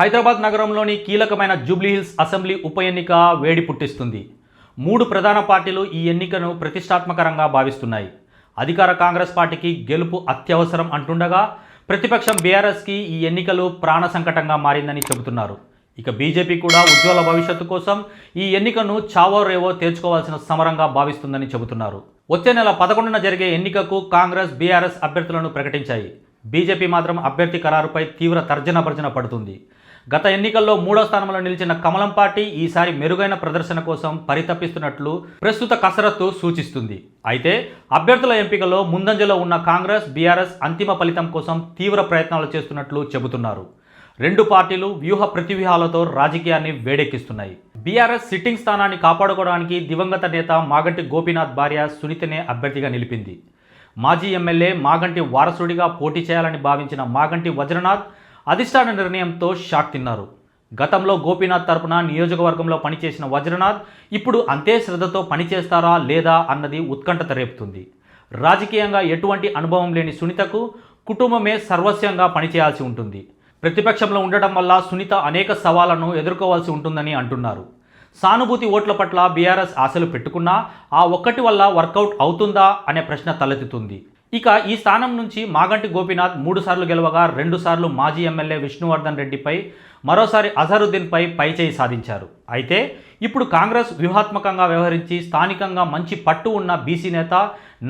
హైదరాబాద్ నగరంలోని కీలకమైన జూబ్లీహిల్స్ అసెంబ్లీ ఉప ఎన్నిక వేడి పుట్టిస్తుంది. మూడు ప్రధాన పార్టీలు ఈ ఎన్నికను ప్రతిష్టాత్మకరంగా భావిస్తున్నాయి. అధికార కాంగ్రెస్ పార్టీకి గెలుపు అత్యవసరం అంటుండగా ప్రతిపక్షం బీఆర్ఎస్కి ఈ ఎన్నికలు ప్రాణ సంకటంగా మారిందని చెబుతున్నారు. ఇక బీజేపీ కూడా ఉజ్వల భవిష్యత్తు కోసం ఈ ఎన్నికను చావో రేవో తేల్చుకోవాల్సిన సమరంగా భావిస్తుందని చెబుతున్నారు. వచ్చే నెల పదకొండున జరిగే ఎన్నికకు కాంగ్రెస్ బీఆర్ఎస్ అభ్యర్థులను ప్రకటించాయి. బీజేపీ మాత్రం అభ్యర్థి ఖరారుపై తీవ్ర తర్జన భర్జన పడుతుంది. గత ఎన్నికల్లో మూడో స్థానంలో నిలిచిన కమలం పార్టీ ఈసారి మెరుగైన ప్రదర్శన కోసం పరితపిస్తున్నట్లు ప్రస్తుత కసరత్తు సూచిస్తుంది. అయితే అభ్యర్థుల ఎంపికలో ముందంజలో ఉన్న కాంగ్రెస్ బీఆర్ఎస్ అంతిమ ఫలితం కోసం తీవ్ర ప్రయత్నాలు చేస్తున్నట్లు చెబుతున్నారు. రెండు పార్టీలు వ్యూహ ప్రతివ్యూహాలతో రాజకీయాన్ని వేడెక్కిస్తున్నాయి. బీఆర్ఎస్ సిట్టింగ్ స్థానాన్ని కాపాడుకోవడానికి దివంగత నేత మాగంటి గోపీనాథ్ భార్య సునీతనే అభ్యర్థిగా నిలిపింది. మాజీ ఎమ్మెల్యే మాగంటి వారసుడిగా పోటీ చేయాలని భావించిన మాగంటి వజ్రనాథ్ అధిష్టాన నిర్ణయంతో షాక్ తిన్నారు. గతంలో గోపీనాథ్ తరపున నియోజకవర్గంలో పనిచేసిన వజ్రనాథ్ ఇప్పుడు అంతే శ్రద్ధతో పనిచేస్తారా లేదా అన్నది ఉత్కంఠత రేపుతుంది. రాజకీయంగా ఎటువంటి అనుభవం లేని సునీతకు కుటుంబమే సర్వస్వంగా పనిచేయాల్సి ఉంటుంది. ప్రతిపక్షంలో ఉండటం వల్ల సునీత అనేక సవాళ్ళను ఎదుర్కోవాల్సి ఉంటుందని అంటున్నారు. సానుభూతి ఓట్ల పట్ల బీఆర్ఎస్ ఆశలు పెట్టుకున్నా ఆ ఒక్కటి వల్ల వర్కౌట్ అవుతుందా అనే ప్రశ్న తలెత్తుతుంది. ఇక ఈ స్థానం నుంచి మాగంటి గోపీనాథ్ మూడుసార్లు గెలవగా రెండుసార్లు మాజీ ఎమ్మెల్యే విష్ణువర్ధన్ రెడ్డిపై మరోసారి అజరుద్దీన్పై పైచేయి సాధించారు. అయితే ఇప్పుడు కాంగ్రెస్ వ్యూహాత్మకంగా వ్యవహరించి స్థానికంగా మంచి పట్టు ఉన్న బీసీ నేత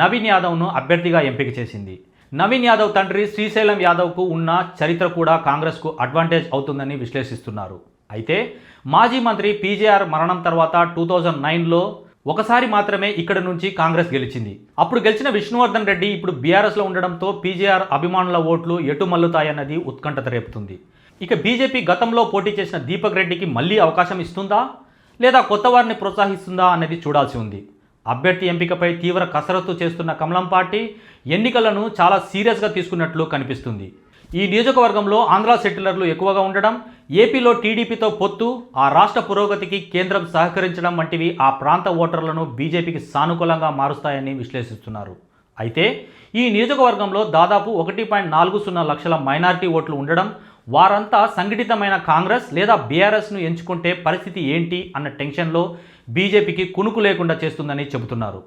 నవీన్ యాదవ్ను అభ్యర్థిగా ఎంపిక చేసింది. నవీన్ యాదవ్ తండ్రి శ్రీశైలం యాదవ్కు ఉన్న చరిత్ర కూడా కాంగ్రెస్కు అడ్వాంటేజ్ అవుతుందని విశ్లేషిస్తున్నారు. అయితే మాజీ మంత్రి పీజేఆర్ మరణం తర్వాత టూ థౌజండ్ నైన్లో ఒకసారి మాత్రమే ఇక్కడ నుంచి కాంగ్రెస్ గెలిచింది. అప్పుడు గెలిచిన విష్ణువర్ధన్ రెడ్డి ఇప్పుడు బీఆర్ఎస్లో ఉండడంతో పీజేఆర్ అభిమానుల ఓట్లు ఎటు మల్లుతాయన్నది ఉత్కంఠత రేపుతుంది. ఇక బీజేపీ గతంలో పోటీ చేసిన దీపక్ రెడ్డికి మళ్ళీ అవకాశం ఇస్తుందా? లేదా కొత్త వారిని ప్రోత్సహిస్తుందా? అనేది చూడాల్సి ఉంది. అభ్యర్థి ఎంపికపై తీవ్ర కసరత్తు చేస్తున్న కమలం పార్టీ ఎన్నికలను చాలా సీరియస్గా తీసుకున్నట్లు కనిపిస్తుంది. ఈ నియోజకవర్గంలో ఆంధ్ర సెటిలర్లు ఎక్కువగా ఉండడం ఏపీలో టీడీపీతో పొత్తు ఆ రాష్ట్ర పురోగతికి కేంద్రం సహకరించడం వంటివి ఆ ప్రాంత ఓటర్లను బీజేపీకి సానుకూలంగా మారుస్తాయని విశ్లేషిస్తున్నారు. అయితే ఈ నియోజకవర్గంలో దాదాపు ఒకటి పాయింట్ నాలుగు సున్నా లక్షల మైనారిటీ ఓట్లు ఉండడం వారంతా సంఘటితమైన కాంగ్రెస్ లేదా బీఆర్ఎస్ను ఎంచుకుంటే పరిస్థితి ఏంటి అన్న టెన్షన్లో బీజేపీకి కునుకు లేకుండా చేస్తుందని చెబుతున్నారు.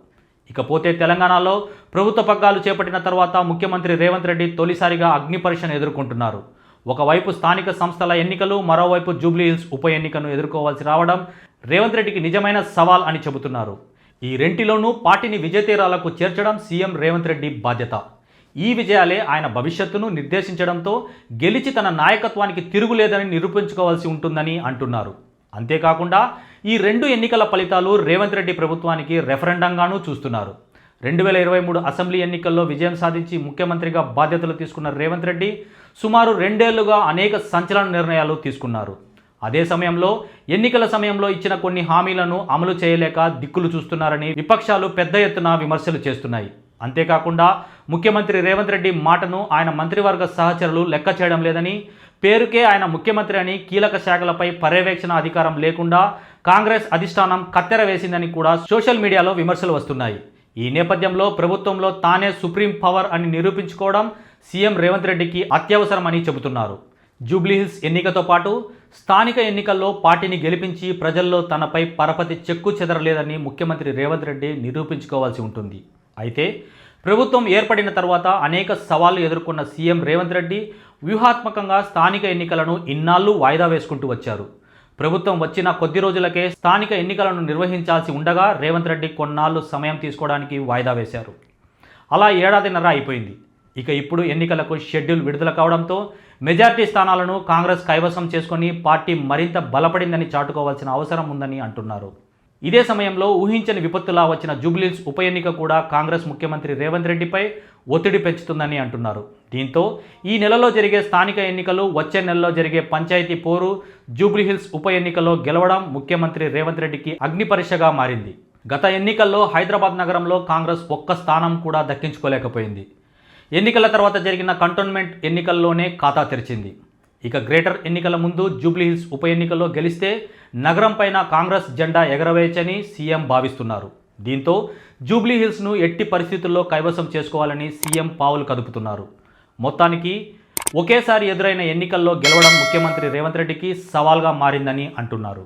ఇకపోతే తెలంగాణలో ప్రభుత్వ పగ్గాలు చేపట్టిన తర్వాత ముఖ్యమంత్రి రేవంత్ రెడ్డి తొలిసారిగా అగ్ని పరీక్షను ఎదుర్కొంటున్నారు. ఒకవైపు స్థానిక సంస్థల ఎన్నికలు మరోవైపు జూబ్లీహిల్స్ ఉప ఎన్నికను ఎదుర్కోవాల్సి రావడం రేవంత్ రెడ్డికి నిజమైన సవాల్ అని చెబుతున్నారు. ఈ రెంటిలోనూ పార్టీని విజయతీరాలకు చేర్చడం సీఎం రేవంత్ రెడ్డి బాధ్యత. ఈ విజయాలే ఆయన భవిష్యత్తును నిర్దేశించడంతో గెలిచి తన నాయకత్వానికి తిరుగులేదని నిరూపించుకోవాల్సి ఉంటుందని అంటున్నారు. అంతేకాకుండా ఈ రెండు ఎన్నికల ఫలితాలు రేవంత్ రెడ్డి ప్రభుత్వానికి రెఫరెండంగానూ చూస్తున్నారు. రెండు వేల ఇరవై మూడు అసెంబ్లీ ఎన్నికల్లో విజయం సాధించి ముఖ్యమంత్రిగా బాధ్యతలు తీసుకున్న రేవంత్ రెడ్డి సుమారు రెండేళ్ళుగా అనేక సంచలన నిర్ణయాలు తీసుకున్నారు. అదే సమయంలో ఎన్నికల సమయంలో ఇచ్చిన కొన్ని హామీలను అమలు చేయలేక దిక్కులు చూస్తున్నారని విపక్షాలు పెద్ద ఎత్తున విమర్శలు చేస్తున్నాయి. అంతేకాకుండా ముఖ్యమంత్రి రేవంత్ రెడ్డి మాటను ఆయన మంత్రివర్గ సహచరులు లెక్క చేయడం లేదని పేరుకే ఆయన ముఖ్యమంత్రి అని కీలక శాఖలపై పర్యవేక్షణ అధికారం లేకుండా కాంగ్రెస్ అధిష్టానం కత్తెర వేసిందని కూడా సోషల్ మీడియాలో విమర్శలు వస్తున్నాయి. ఈ నేపథ్యంలో ప్రభుత్వంలో తానే సుప్రీం పవర్ అని నిరూపించుకోవడం సీఎం రేవంత్ రెడ్డికి అత్యవసరమని చెబుతున్నారు. జూబ్లీహిల్స్ ఎన్నికతో పాటు స్థానిక ఎన్నికల్లో పార్టీని గెలిపించి ప్రజల్లో తనపై పరపతి చెక్కు చెదరలేదని ముఖ్యమంత్రి రేవంత్ రెడ్డి నిరూపించుకోవాల్సి ఉంటుంది. అయితే ప్రభుత్వం ఏర్పడిన తర్వాత అనేక సవాళ్ళు ఎదుర్కొన్న సీఎం రేవంత్ రెడ్డి వ్యూహాత్మకంగా స్థానిక ఎన్నికలను ఇన్నాళ్ళు వాయిదా వేసుకుంటూ వచ్చారు. ప్రభుత్వం వచ్చిన కొద్ది రోజులకే స్థానిక ఎన్నికలను నిర్వహించాల్సి ఉండగా రేవంత్ రెడ్డి కొన్నాళ్ళు సమయం తీసుకోవడానికి వాయిదా వేశారు. అలా ఏడాదిన్నర అయిపోయింది. ఇక ఇప్పుడు ఎన్నికలకు షెడ్యూల్ విడుదల కావడంతో మెజార్టీ స్థానాలను కాంగ్రెస్ కైవసం చేసుకొని పార్టీ మరింత బలపడిందని చాటుకోవాల్సిన అవసరం ఉందని అంటున్నారు. ఇదే సమయంలో ఊహించని విపత్తులా వచ్చిన జూబ్లీల్స్ ఉప ఎన్నిక కూడా కాంగ్రెస్ ముఖ్యమంత్రి రేవంత్ రెడ్డిపై ఒత్తిడి పెంచుతుందని అంటున్నారు. దీంతో ఈ నెలలో జరిగే స్థానిక ఎన్నికలు వచ్చే నెలలో జరిగే పంచాయతీ పోరు జూబ్లీహిల్స్ ఉప ఎన్నికలో గెలవడం ముఖ్యమంత్రి రేవంత్ రెడ్డికి అగ్నిపరీక్షగా మారింది. గత ఎన్నికల్లో హైదరాబాద్ నగరంలో కాంగ్రెస్ ఒక్క స్థానం కూడా దక్కించుకోలేకపోయింది. ఎన్నికల తర్వాత జరిగిన కంటోన్మెంట్ ఎన్నికల్లోనే ఖాతా తెరిచింది. ఇక గ్రేటర్ ఎన్నికల ముందు జూబ్లీహిల్స్ ఉప ఎన్నికల్లో గెలిస్తే నగరం పైన కాంగ్రెస్ జెండా ఎగరవేయచ్చని సీఎం భావిస్తున్నారు. దీంతో జూబ్లీహిల్స్ను ఎట్టి పరిస్థితుల్లో కైవసం చేసుకోవాలని సీఎం పావులు కదుపుతున్నారు. మొత్తానికి ఒకేసారి ఎదురైన ఎన్నికల్లో గెలవడం ముఖ్యమంత్రి రేవంత్ రెడ్డికి సవాల్గా మారిందని అంటున్నారు.